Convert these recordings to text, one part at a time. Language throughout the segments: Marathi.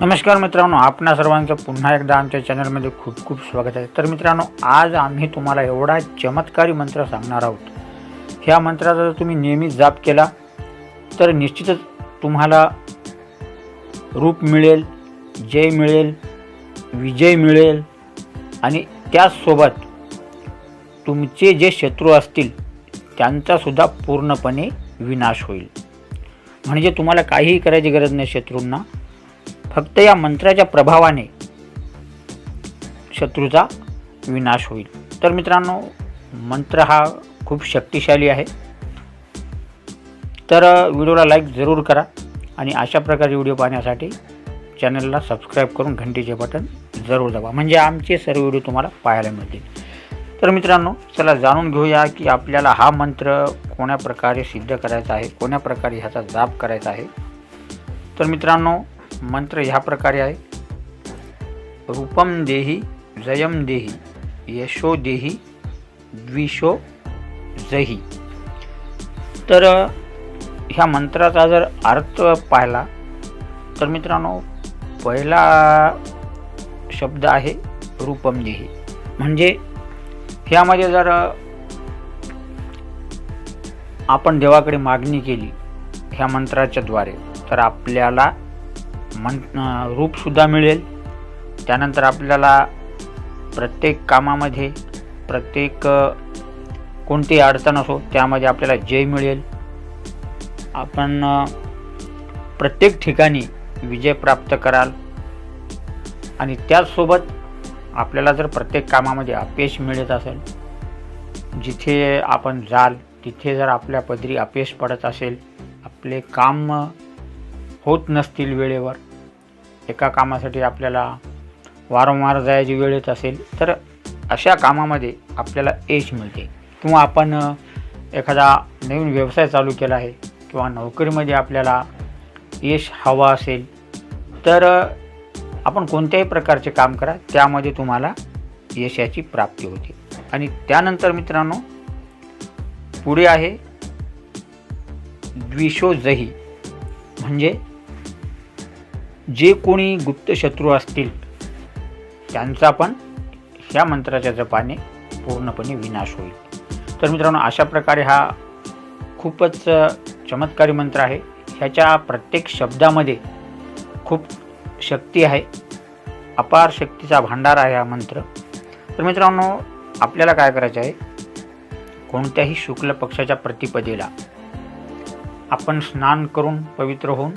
नमस्कार मित्रांनो आपणा सर्वांचं पुन्हा एकदा आमच्या चॅनलमध्ये खूप खूप स्वागत आहे. तर मित्रांनो आज आम्ही तुम्हाला एवढा चमत्कारी मंत्र सांगणार आहोत. ह्या मंत्राचा जर तुम्ही नेहमी जाप केला तर निश्चितच तुम्हाला रूप मिळेल जय मिळेल विजय मिळेल आणि त्याचसोबत तुमचे जे शत्रू असतील त्यांचासुद्धा पूर्णपणे विनाश होईल. म्हणजे तुम्हाला काहीही करायची गरज नाही शत्रूंना. फक्त या मंत्राच्या प्रभावाने शत्रूचा विनाश होईल. तर मित्रांनो मंत्र हा खूप शक्तिशाली आहे. तर व्हिडिओला लाईक जरूर करा आणि अशा प्रकारचे व्हिडिओ पाहण्यासाठी चॅनलला सबस्क्राईब करून घंटीचे बटन जरूर दाबा. म्हणजे आमचे सर्व व्हिडिओ तुम्हाला पाहायला मिळतील. तर मित्रांनो चला जाणून घेऊया की आपल्याला हा मंत्र कोण्या प्रकारे सिद्ध करायचा आहे कोण्या प्रकारे ह्याचा जाप करायचा आहे. तर मित्रांनो मंत्र ह्या प्रकारे आहे. रूपम देही जयम देही यशो देही द्विशो जही तर ह्या मंत्राचा जर अर्थ पाहिला तर मित्रांनो पहिला शब्द आहे रूपम देही. म्हणजे ह्यामध्ये जर आपण देवाकडे मागणी केली ह्या मंत्राच्या द्वारे तर आपल्याला मन रूपसुद्धा मिळेल. त्यानंतर आपल्याला प्रत्येक कामामध्ये प्रत्येक कोणती कोणतीही अडचण असो त्यामध्ये आपल्याला जय मिळेल. आपण प्रत्येक ठिकाणी विजय प्राप्त कराल. आणि त्याचसोबत आपल्याला जर प्रत्येक कामामध्ये अपयश मिळत असेल जिथे आपण जाल तिथे जर आपल्या पदरी अपयश पडत असेल आपले काम होत नसतील वेळेवर एका कामासाठी आपल्याला वारंवार जायची वेळ येत असेल तर अशा कामामध्ये आपल्याला यश मिळते. किंवा आपण एखादा नवीन व्यवसाय चालू केला आहे किंवा नोकरीमध्ये आपल्याला यश हवा असेल तर आपण कोणत्याही प्रकारचे काम करा त्यामध्ये तुम्हाला यशाची प्राप्ती होते. आणि त्यानंतर मित्रांनो पुढे आहे द्विशोजही म्हणजे जे कोणी गुप्त शत्रू असतील त्यांचा पण ह्या मंत्राच्या जपाने पूर्णपणे विनाश होईल. तर मित्रांनो अशा प्रकारे हा खूपच चमत्कारी मंत्र आहे. ह्याच्या प्रत्येक शब्दामध्ये खूप शक्ती आहे. अपार शक्तीचा भांडार आहे हा मंत्र. तर मित्रांनो आपल्याला काय करायचं आहे? कोणत्याही शुक्ल पक्षाच्या प्रतिपदेला आपण स्नान करून पवित्र होऊन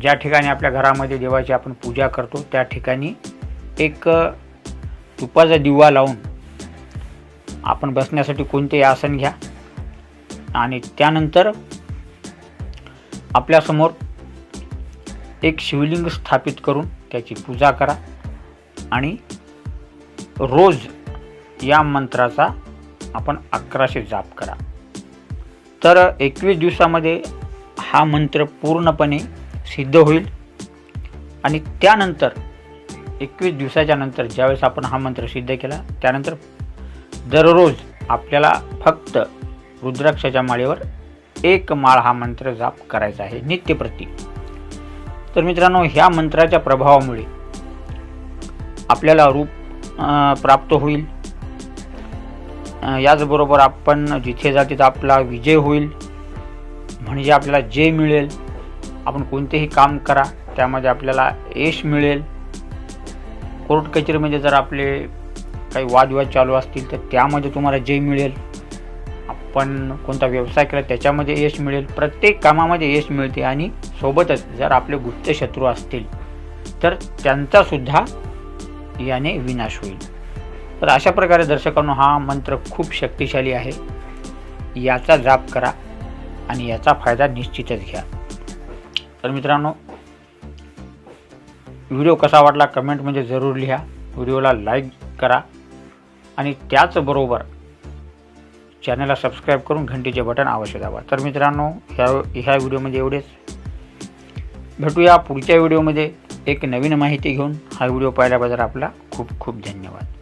ज्या ठिकाणी आपल्या घरामध्ये देवाची आपण पूजा करतो त्या ठिकाणी एक तुपाचा दिवा लावून आपण बसण्यासाठी कोणतेही आसन घ्या. आणि त्यानंतर आपल्यासमोर एक शिवलिंग स्थापित करून त्याची पूजा करा. आणि रोज या मंत्राचा आपण अकराशे जाप करा. तर एकवीस दिवसामध्ये हा मंत्र पूर्णपणे सिद्ध होईल. आणि त्यानंतर एकवीस दिवसाच्या नंतर ज्यावेळेस आपण हा मंत्र सिद्ध केला त्यानंतर दररोज आपल्याला फक्त रुद्राक्षाच्या माळेवर एक माळ हा मंत्र जाप करायचा आहे नित्यप्रती तर मित्रांनो ह्या मंत्राच्या प्रभावामुळे आपल्याला रूप प्राप्त होईल. याचबरोबर आपण जिथे जाते तिथं आपला विजय होईल. म्हणजे आपल्याला जय मिळेल आपण कोणतेही काम करा त्यामध्ये आपल्याला यश मिळेल. कोर्ट कचेरीमध्ये जर आपले काही वादविवाद चालू असतील तर त्यामध्ये तुम्हाला जय मिळेल आपण कोणता व्यवसाय केला त्याच्यामध्ये यश मिळेल. प्रत्येक कामामध्ये यश मिळते आणि सोबतच जर आपले गुप्त शत्रू असतील तर त्यांचासुद्धा याने विनाश होईल. तर अशा प्रकारे दर्शकांनो हा मंत्र खूप शक्तिशाली आहे. याचा जाप करा आणि याचा फायदा निश्चितच घ्या. तर मित्रांनो व्हिडिओ कसा वाटला कमेंटमध्ये म्हणजे जरूर लिहा. व्हिडिओला लाईक करा आणि त्याचबरोबर चॅनलला सबस्क्राईब करून घंटीचे बटन अवश्य दाबा. तर मित्रांनो ह्या ह्या व्हिडिओमध्ये एवढेच. भेटूया पुढच्या व्हिडिओमध्ये एक नवीन माहिती घेऊन हा व्हिडिओ पाहिल्याबद्दल आपला खूप खूप धन्यवाद.